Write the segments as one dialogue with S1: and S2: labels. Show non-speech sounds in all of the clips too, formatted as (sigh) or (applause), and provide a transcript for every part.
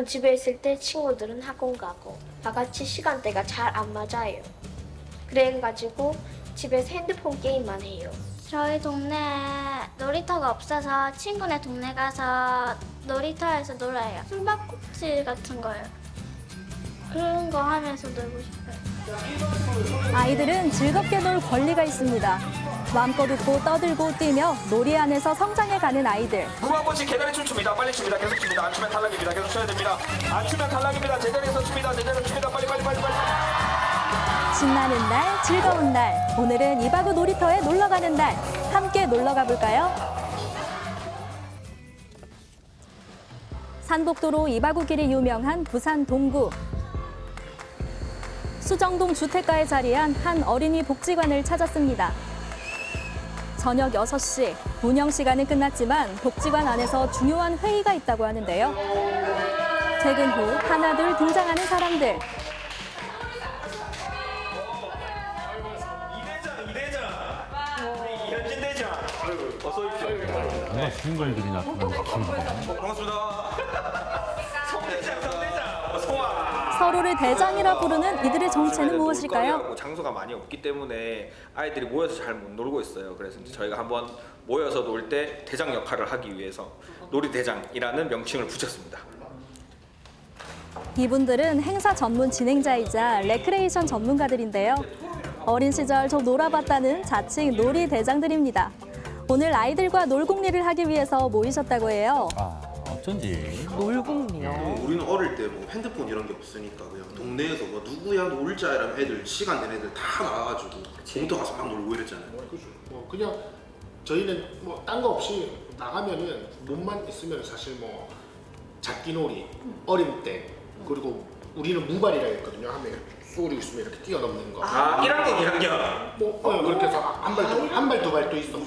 S1: 저는 집에 있을 때 친구들은 학원 가고 다 같이 시간대가 잘 안 맞아요. 그래가지고 집에서 핸드폰 게임만 해요.
S2: 저희 동네에 놀이터가 없어서 친구네 동네 가서 놀이터에서 놀아요. 숨바꼭질 같은 거요. 그런 거 하면서 놀고 싶어요.
S3: 아이들은 즐겁게 놀 권리가 있습니다. 마음껏 웃고 떠들고 뛰며 놀이 안에서 성장해가는 아이들.
S4: 누구 한 번씩 계단에 춤 춥니다. 빨리 춥니다. 계속 춥니다. 안 추면 탈락입니다. 계속 춰야 됩니다. 안 추면 탈락입니다. 제자리에서 춥니다. 제자리에서 춥니다. 빨리 빨리 빨리 빨리.
S3: 신나는 날, 즐거운 날. 오늘은 이바구 놀이터에 놀러 가는 날. 함께 놀러 가 볼까요? 산복도로 이바구길이 유명한 부산 동구. 수정동 주택가에 자리한 한 어린이 복지관을 찾았습니다. 저녁 6시, 운영 시간은 끝났지만 복지관 안에서 중요한 회의가 있다고 하는데요. 퇴근 후 하나둘 등장하는 사람들.
S4: 이대장 이대장. 이현진 대장. 어서 오십시오.
S5: 뭔가 주인공들이 나타나는 느낌인데.
S4: 반갑습니다.
S3: 서로를 대장이라 부르는 이들의 정체는 무엇일까요?
S4: 놀거리하고 장소가 많이 없기 때문에 아이들이 모여서 잘 못 놀고 있어요. 그래서 이제 저희가 한번 모여서 놀 때 대장 역할을 하기 위해서 놀이 대장이라는 명칭을 붙였습니다.
S3: 이분들은 행사 전문 진행자이자 레크레이션 전문가들인데요. 어린 시절 좀 놀아봤다는 자칭 놀이 대장들입니다. 오늘 아이들과 놀공리를 하기 위해서 모이셨다고 해요.
S5: 아, 어쩐지.
S6: 놀궁리요.
S7: 우리는 어릴 때 뭐 핸드폰 이런 게 없으니까 그냥 동네에서 뭐 누구야 놀자 이러면 애들 시간 된 애들 다 나와가지고 공터 가서 막 놀고 이랬잖아요.
S6: 그죠. 뭐 그냥 저희는 뭐 딴 거 없이 나가면은 몸만 있으면 사실 뭐 잡기놀이, 어림땡 그리고 우리는 무발이라 했거든요. 하면 쏘리 있으면 이렇게 뛰어넘는 거.
S4: 아 1학년 2학년.
S6: 뭐 어, 그렇게 해서 한발한 발 두발또 있어.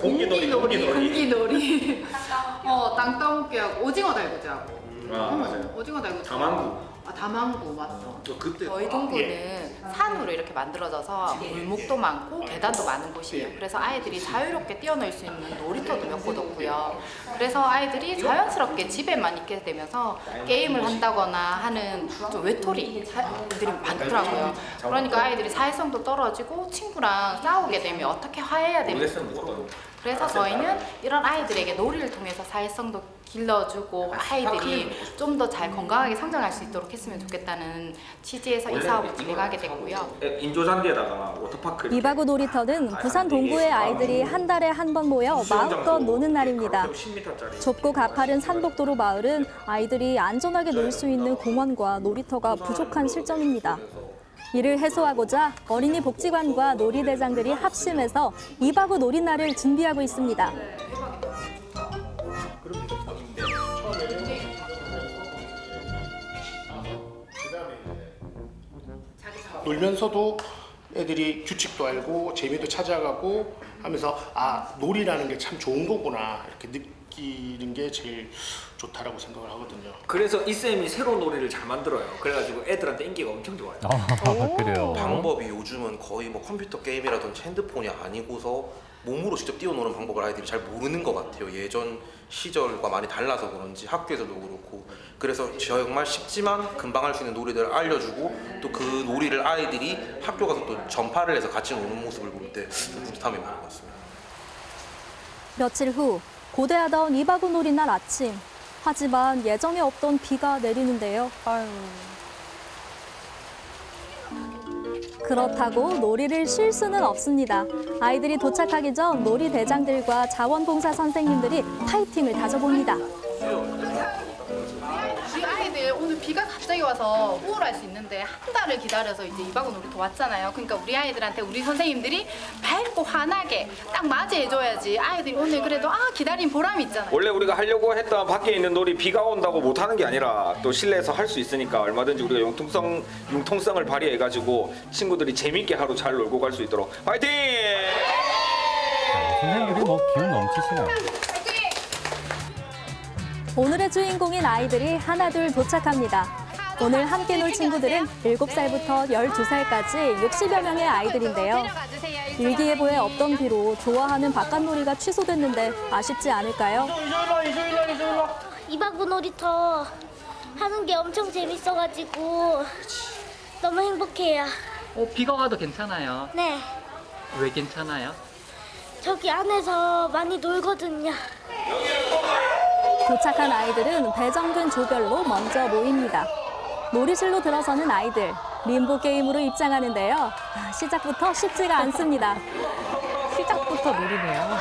S4: 공기놀이 공기놀이.
S8: 공기놀이. 어, 땅 따먹기 하고 오징어 달구지 하고.
S4: 아 맞아요.
S8: 오징어 달구지.
S4: 다망구.
S8: 아, 다망구 맞죠.
S7: 또 그때
S9: 저희 동구는 산으로 이렇게 만들어져서 골목도 많고 계단도 많은 곳이에요. 그래서 아이들이 자유롭게 뛰어놀 수 있는 놀이터도 몇 곳 없고요. 그래서 아이들이 자연스럽게 집에만 있게 되면서 게임을 한다거나 하는 좀 외톨이들이 많더라고요. 그러니까 아이들이 사회성도 떨어지고 친구랑 싸우게 되면 어떻게 화해해야 되는지
S4: 모르겠으면
S9: 모르고. 그래서 저희는 이런 아이들에게 놀이를 통해서 사회성도 길러주고 아이들이 좀 더 잘 건강하게 성장할 수 있도록 했으면 좋겠다는 취지에서 이 사업을 진행하게 됐고요.
S4: 인조잔디에다가 워터파크. 이렇게
S3: 이바구 놀이터는 부산 동구의 아이들이 한 달에 한 번 모여 마음껏 노는 날입니다.
S4: 10m짜리.
S3: 좁고 가파른 산복도로 마을은 아이들이 안전하게 놀 수 있는 공원과 놀이터가 부족한 실정입니다. 이를 해소하고자 어린이 복지관과 놀이대장들이 합심해서 이바구 놀이날을 준비하고 있습니다.
S6: 놀면서도 애들이 규칙도 알고 재미도 찾아가고 하면서 아 놀이라는 게 참 좋은 거구나 이렇게 느 끼는 게 제일 좋다라고 생각을 하거든요.
S4: 그래서 이 쌤이 새로운 놀이를 잘 만들어요. 그래가지고 애들한테 인기가 엄청 좋아요.
S5: 아, (laughs) 그래요.
S7: 방법이 요즘은 거의 뭐 컴퓨터 게임이라든지 핸드폰이 아니고서 몸으로 직접 뛰어노는 방법을 아이들이 잘 모르는 것 같아요. 예전 시절과 많이 달라서 그런지 학교에서도 그렇고 그래서 정말 쉽지만 금방 할 수 있는 놀이들을 알려주고 또 그 놀이를 아이들이 학교 가서 또 전파를 해서 같이 노는 모습을 볼 때 뿌듯함이 많은 것 같습니다.
S3: 며칠 후 고대하던 이바구 놀이 날 아침. 하지만 예정에 없던 비가 내리는데요. 그렇다고 놀이를 쉴 수는 없습니다. 아이들이 도착하기 전 놀이 대장들과 자원봉사 선생님들이 파이팅을 다져봅니다.
S8: 우리 비가 갑자기 와서 우울할 수 있는데 한 달을 기다려서 이제 이바구 놀이터 왔잖아요. 그러니까 우리 아이들한테 우리 선생님들이 밝고 환하게 딱 맞이해줘야지 아이들이 오늘 그래도 아 기다린 보람이 있잖아요.
S4: 원래 우리가 하려고 했던 밖에 있는 놀이 비가 온다고 못 하는 게 아니라 또 실내에서 할 수 있으니까 얼마든지 우리가 융통성 융통성을 발휘해 가지고 친구들이 재밌게 하루 잘 놀고 갈 수 있도록 화이팅!
S5: 선생님들이 뭐 기운 넘치시네요.
S3: 오늘의 주인공인 아이들이 하나둘 도착합니다. 오늘 함께 놀 친구들은 7살부터 12살까지 60여 명의 아이들인데요. 일기예보에 없던 비로 좋아하는 바깥놀이가 취소됐는데 아쉽지 않을까요?
S2: 이바구 놀이터 하는 게 엄청 재밌어가지고 너무 행복해요.
S10: 어, 비가 와도 괜찮아요.
S2: 네,
S10: 왜 괜찮아요?
S2: 저기 안에서 많이 놀거든요.
S3: 도착한 아이들은 배정된 조별로 먼저 모입니다. 놀이실로 들어서는 아이들. 림보 게임으로 입장하는데요. 아, 시작부터 쉽지가 않습니다.
S11: 시작부터 놀이네요.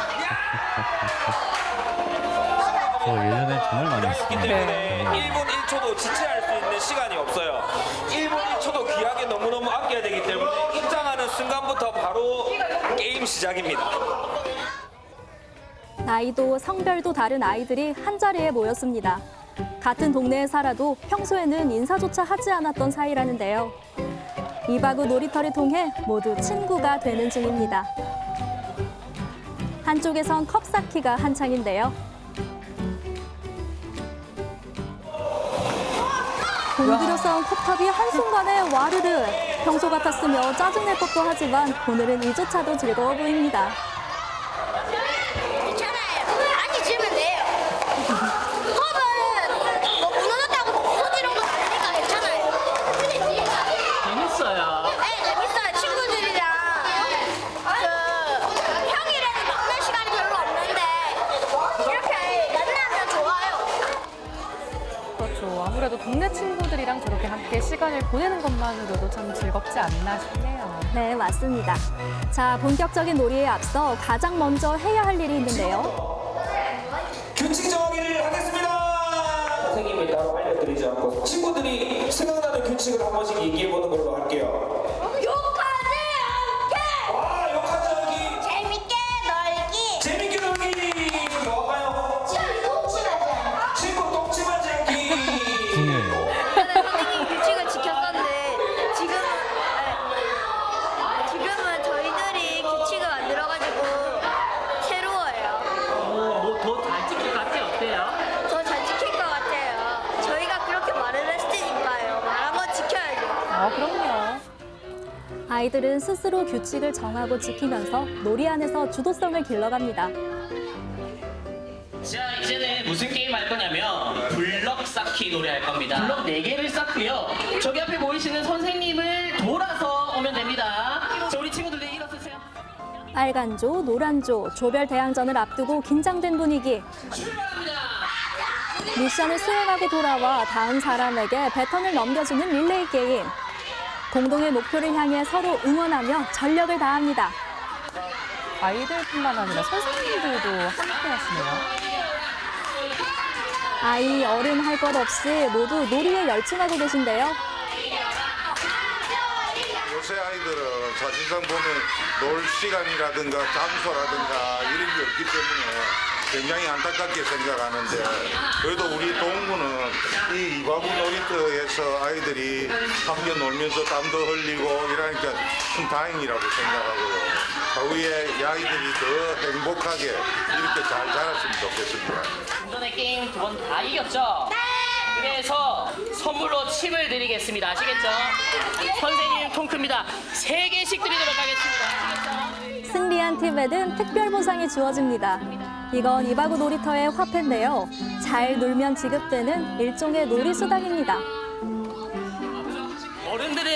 S5: 저 예전에 정말 많이
S4: 기
S5: 했어요.
S4: 때문에 1분 1초도 지체할 수 있는 시간이 없어요. 1분 1초도 귀하게 너무너무 아껴야 되기 때문에 입장하는 순간부터 바로 게임 시작입니다.
S3: 나이도 성별도 다른 아이들이 한자리에 모였습니다. 같은 동네에 살아도 평소에는 인사조차 하지 않았던 사이라는데요. 이바구 놀이터를 통해 모두 친구가 되는 중입니다. 한쪽에선 컵 쌓기가 한창인데요. 공기로 쌓은 컵탑이 한순간에 와르르. 평소 같았으며 짜증낼 법도 하지만 오늘은 이조차도 즐거워 보입니다.
S2: 괜찮아요. 많이 주면 돼요. 컵은 뭐 무너졌다고 부서지는 건 아니니까 괜찮아요.
S10: 재밌어요.
S2: 네, 재밌어요. 친구들이랑 그 평일에는 만날 시간이 별로 없는데 이렇게 만나면 좋아요.
S11: 그렇죠. 아무래도 동네 친구들이랑 저렇게 함께 시간을 보내는 것만으로도 참 즐겁지 않나 싶네요.
S3: 네, 맞습니다. 자, 본격적인 놀이에 앞서 가장 먼저 해야 할 일이 있는데요.
S4: 규칙 정하기를 하겠습니다. 선생님이 따로 알려드리지 않고 친구들이 생각나는 규칙을 한 번씩 얘기해 보는 걸로
S11: 할게요.
S3: 아이들은 스스로 규칙을 정하고 지키면서 놀이 안에서 주도성을 길러갑니다.
S12: 자 이제는 무슨 게임 할 거냐면 블럭 쌓기 노래 할 겁니다 블럭 4개를 쌓고요 저기 앞에 보이시는 선생님을 돌아서 오면 됩니다 자 우리 친구들 일어서세요
S3: 빨간조, 노란조, 조별 대항전을 앞두고 긴장된 분위기. 미션을 수행하고 돌아와 다음 사람에게 배턴을 넘겨주는 릴레이 게임. 공동의 목표를 향해 서로 응원하며 전력을 다합니다.
S11: 아이들뿐만 아니라 선생님들도 함께 하시네요.
S3: 아이, 어른 할 것 없이 모두 놀이에 열중하고 계신데요.
S13: 요새 아이들은 사실상 보면 놀 시간이라든가 장소라든가 이런 게 없기 때문에 굉장히 안타깝게 생각하는데 그래도 우리 동구는 이 이바구 놀이터에서 아이들이 함께 놀면서 땀도 흘리고 이러니까 참 다행이라고 생각하고요. 후에 이 아이들이 더 행복하게 이렇게 잘 자랐으면 좋겠습니다.
S12: 이번에 게임 두 번 다 이겼죠? 그래서 선물로 칩을 드리겠습니다 아시겠죠? 선생님 통크입니다 3개씩 드리도록 하겠습니다 아시겠죠?
S3: 승리한 팀에는 특별 보상이 주어집니다. 이건 이바구 놀이터의 화폐인데요. 잘 놀면 지급되는 일종의 놀이수당입니다.
S12: 어른들은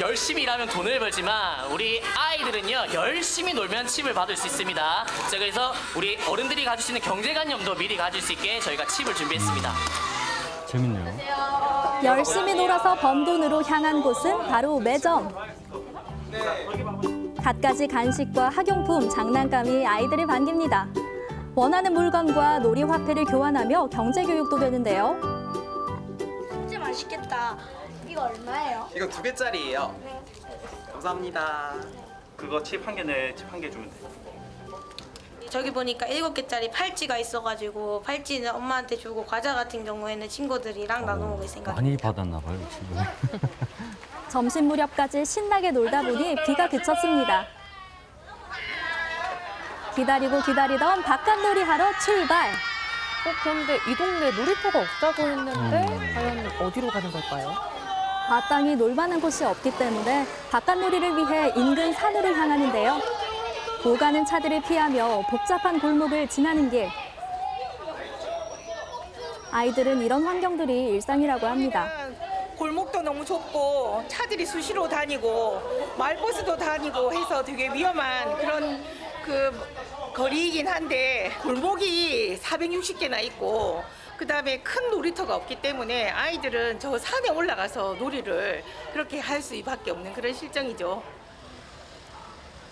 S12: 열심히 일하면 돈을 벌지만 우리 아이들은요 열심히 놀면 칩을 받을 수 있습니다. 자 그래서 우리 어른들이 가질 수 있는 경제관념도 미리 가질 수 있게 저희가 칩을 준비했습니다.
S5: 재밌네요.
S3: 열심히 놀아서 번 돈으로 향한 곳은 바로 매점. 갖가지 간식과 학용품, 장난감이 아이들을 반깁니다. 원하는 물건과 놀이 화폐를 교환하며 경제 교육도 되는데요.
S2: 진짜 맛있겠다. 이거 얼마예요?
S14: 이거 두 개짜리예요. 감사합니다. 그거 칩 한 개네, 칩 한 개 주면 돼.
S15: 저기 보니까 일곱 개짜리 팔찌가 있어가지고 팔찌는 엄마한테 주고 과자 같은 경우에는 친구들이랑 나눠 먹을 생각.
S5: 많이 받았나 봐요, 이 친구는. (laughs)
S3: 점심 무렵까지 신나게 놀다 보니 비가 그쳤습니다. 기다리고 기다리던 바깥놀이 하러 출발.
S11: 어, 그런데 이 동네 놀이터가 없다고 했는데 과연 어디로 가는 걸까요?
S3: 마땅히 놀만한 곳이 없기 때문에 바깥놀이를 위해 인근 산으로 향하는데요. 오가는 차들을 피하며 복잡한 골목을 지나는 길. 아이들은 이런 환경들이 일상이라고 합니다.
S16: 골목도 너무 좁고 차들이 수시로 다니고 마을버스도 다니고 해서 되게 위험한 그런 그 거리이긴 한데 골목이 460개나 있고 그 다음에 큰 놀이터가 없기 때문에 아이들은 저 산에 올라가서 놀이를 그렇게 할 수밖에 없는 그런 실정이죠.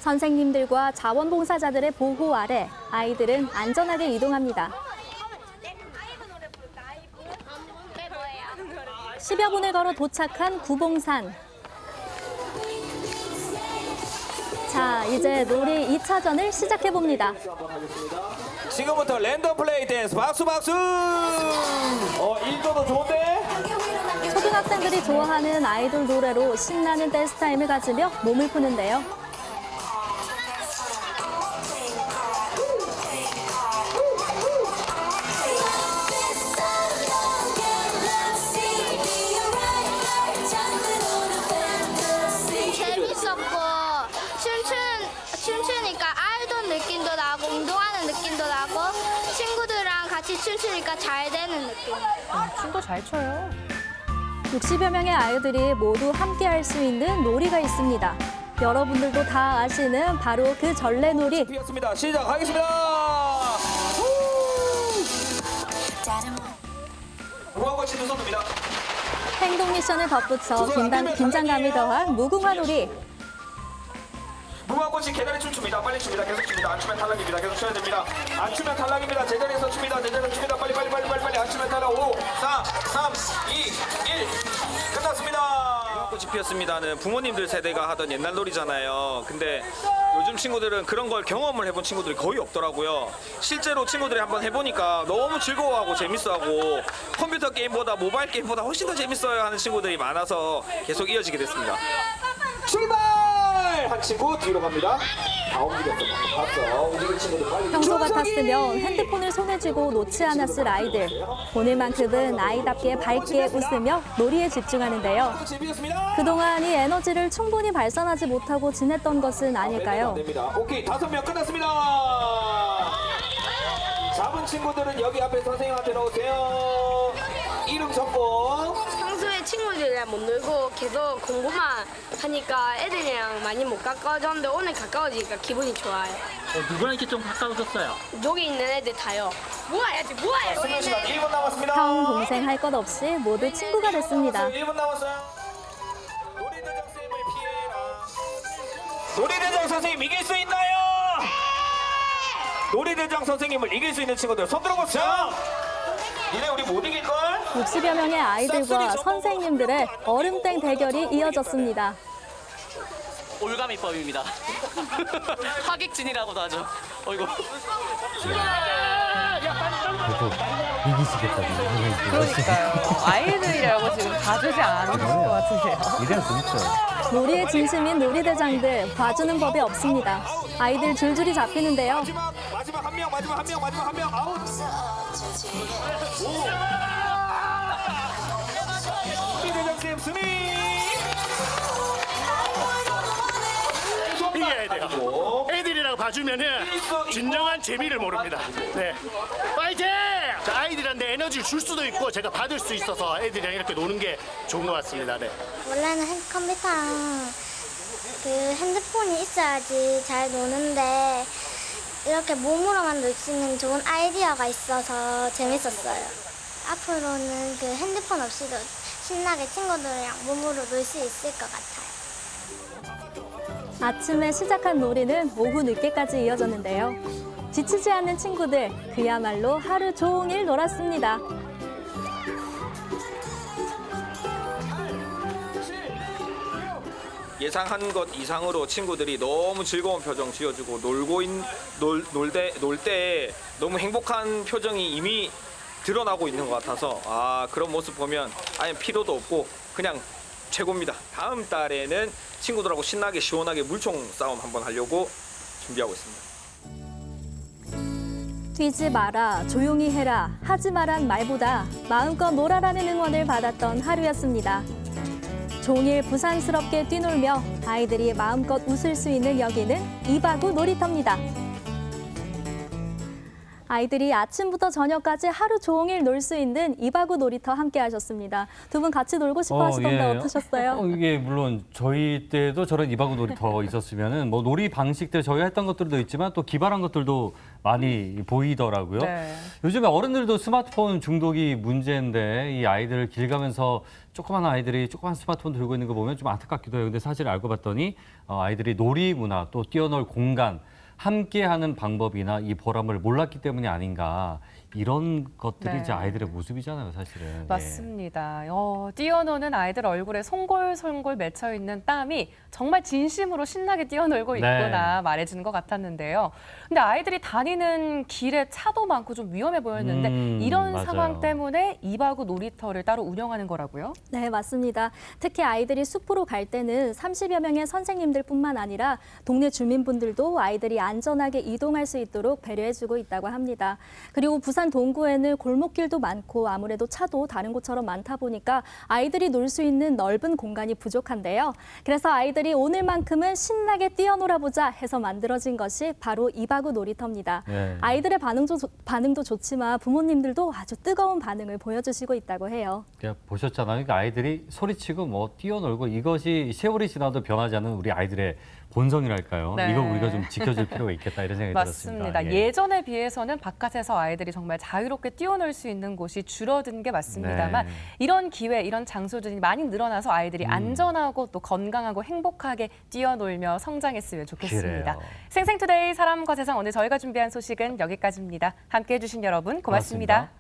S3: 선생님들과 자원봉사자들의 보호 아래 아이들은 안전하게 이동합니다. 10여 분을 걸어 도착한 구봉산. 자, 이제 놀이 2차전을 시작해 봅니다.
S4: 지금부터 랜덤 플레이 댄스 박수 박수. 어 1도도 좋은데?
S3: 초등학생들이 좋아하는 아이돌 노래로 신나는 댄스 타임을 가지며 몸을 푸는데요.
S17: 춤추니까 잘 되는 느낌.
S11: 춤도 잘 춰요.
S3: 60여 명의 아이들이 모두 함께 할 수 있는 놀이가 있습니다. 여러분들도 다 아시는 바로 그 전래놀이.
S4: 피었습니다. 시작하겠습니다.
S3: 행동 미션을 덧붙여 긴장, 긴장감이 더한 무궁화 놀이.
S4: 무궁화꽃이 계단에 춤춥니다. 빨리 춥니다. 계속 춥니다. 안 추면 탈락입니다. 계속 춰야 됩니다. 안 추면 탈락입니다. 제자리에서 춥니다. 제자리에서 춥니다. 빨리 빨리 빨리 빨리 빨리 안 추면 탈락. 5, 4, 3, 2, 1 끝났습니다. 무궁화꽃이 피었습니다는 부모님들 세대가 하던 옛날 놀이잖아요. 근데 요즘 친구들은 그런 걸 경험을 해본 친구들이 거의 없더라고요. 실제로 친구들이 한번 해보니까 너무 즐거워하고 재밌어하고 컴퓨터 게임보다 모바일 게임보다 훨씬 더 재밌어요 하는 친구들이 많아서 계속 이어지게 됐습니다. 친구 뒤로 갑니다. 다 움직였어. 봤어. 움직이는 친구들 빨리.
S3: 평소 같았으면 핸드폰을 손에 쥐고 놓지 않았을 아이들. 오늘만큼은 아이답게 밝게 웃으며 놀이에 집중하는데요. 그동안 이 에너지를 충분히 발산하지 못하고 지냈던 것은 아닐까요?
S4: 됩니다. 오케이 다섯 명 끝났습니다. 잡은 친구들은 여기 앞에 선생님한테 넣으세요. 이름 적고
S18: 평소에 친구들이랑 못 놀고 계속 공부만 하니까 애들이랑 많이 못 가까워졌는데 오늘 가까워지니까 기분이 좋아요.
S10: 어, 누구랑 이렇게 좀 가까우셨어요?
S18: 여기 있는 애들 다요. 모아야지, 모아야지.
S4: 수면 시간 1분 남았습니다.
S3: 형, 동생 할 것 없이 모두 친구가 됐습니다.
S4: 1분 남았어요. 놀이대장 쌤을 피해라. 놀이대장 선생님 이길 수 있나요? 놀이대장 선생님을 이길 수 있는 친구들 손 들어보세요. 니네 우리 못 이길 걸?
S3: 60여 명의 아이들과 선생님들의 얼음땡 대결이 이어졌습니다.
S12: 올가미법입니다. (laughs) 하객진이라고도 하죠. 어이구.
S5: 이기시겠다고
S11: 그러니까요. 아이들이라고 지금 봐주지 않으실 것 같은데요.
S5: 이래야 재밌죠.
S3: 놀이의 진심인 놀이대장들 봐주는 법이 없습니다. 아이들 줄줄이 잡히는데요.
S4: 명, 마지막 한 명, 마지막 한 명. 아웃. 놀이대장 쌤 승리.
S6: 이겨야 돼요. 애들이랑 봐주면은 진정한 재미를 모릅니다. 네. 파이팅! 자, 아이들한테 에너지를 줄 수도 있고 제가 받을 수 있어서 애들이랑 이렇게 노는 게 좋은 것 같습니다. 네.
S17: 원래는 핸- 컴퓨터랑 그 핸드폰이 있어야지 잘 노는데 이렇게 몸으로만 놀수 있는 좋은 아이디어가 있어서 재밌었어요. 앞으로는 그 핸드폰 없이도 신나게 친구들이랑 몸으로 놀 수 있을 것 같아요.
S3: 아침에 시작한 놀이는 오후 늦게까지 이어졌는데요. 지치지 않는 친구들, 그야말로 하루 종일 놀았습니다.
S4: 예상한 것 이상으로 친구들이 너무 즐거운 표정 지어주고 놀고 놀때 너무 행복한 표정이 이미 드러나고 있는 것 같아서 아 그런 모습 보면 아예 필요도 없고 그냥 최고입니다. 다음 달에는 친구들하고 신나게 시원하게 물총 싸움 한번 하려고 준비하고 있습니다.
S3: 뛰지 마라, 조용히 해라, 하지 마란 말보다 마음껏 놀아라는 응원을 받았던 하루였습니다. 종일 부산스럽게 뛰놀며 아이들이 마음껏 웃을 수 있는 여기는 이바구 놀이터입니다. 아이들이 아침부터 저녁까지 하루 종일 놀 수 있는 이바구 놀이터 함께 하셨습니다. 두 분 같이 놀고 싶어 하시던데
S5: 예.
S3: 어떠셨어요?
S5: 어, 이게 물론 저희 때도 저런 이바구 놀이터 (laughs) 있었으면은 뭐 놀이 방식들 저희가 했던 것들도 있지만 또 기발한 것들도 많이 보이더라고요.
S11: 네.
S5: 요즘에 어른들도 스마트폰 중독이 문제인데 이 아이들 길 가면서 조그만 아이들이 조그만 스마트폰 들고 있는 거 보면 좀 안타깝기도 해요. 근데 사실 알고 봤더니 어, 아이들이 놀이 문화 또 뛰어놀 공간 함께하는 방법이나 이 보람을 몰랐기 때문이 아닌가 이런 것들이
S11: 네.
S5: 이제 아이들의 모습이잖아요, 사실은. 예.
S11: 맞습니다. 어, 뛰어노는 아이들 얼굴에 송골송골 맺혀 있는 땀이 정말 진심으로 신나게 뛰어놀고
S5: 네.
S11: 있구나 말해주는 것 같았는데요. 근데 아이들이 다니는 길에 차도 많고 좀 위험해 보였는데
S3: 음,
S11: 이런
S3: 맞아요.
S11: 상황 때문에 이바구 놀이터를 따로 운영하는 거라고요?
S3: 네, 맞습니다. 특히 아이들이 숲으로 갈 때는 30여 명의 선생님들뿐만 아니라 동네 주민분들도 아이들이 안전하게 이동할 수 있도록 배려해주고 있다고 합니다. 그리고 부산 동구에는 골목길도 많고 아무래도 차도 다른 곳처럼 많다 보니까 아이들이 놀 수 있는 넓은 공간이 부족한데요. 그래서 아이들이 오늘만큼은 신나게 뛰어놀아 보자 해서 만들어진 것이 바로 이바구 놀이터입니다.
S5: 네.
S3: 아이들의 반응도, 좋- 반응도 좋지만 부모님들도 아주 뜨거운 반응을 보여주시고 있다고 해요.
S5: 보셨잖아요. 그러니까 아이들이 소리치고 뭐 뛰어놀고 이것이 세월이 지나도 변하지 않는 우리 아이들의 본성이랄까요.
S11: 네.
S5: 이거 우리가 좀 지켜줄 필요가 있겠다 이런 생각이
S11: 맞습니다.
S5: 들었습니다. 예.
S11: 예전에 비해서는 바깥에서 아이들이 정말 자유롭게 뛰어놀 수 있는 곳이 줄어든 게 맞습니다만
S5: 네.
S11: 이런 기회, 이런 장소들이 많이 늘어나서 아이들이
S5: 음.
S11: 안전하고 또 건강하고 행복하게 뛰어놀며 성장했으면 좋겠습니다.
S5: 그래요.
S11: 생생투데이 사람과 세상 오늘 저희가 준비한 소식은 여기까지입니다. 함께해 주신 여러분 고맙습니다.
S5: 고맙습니다.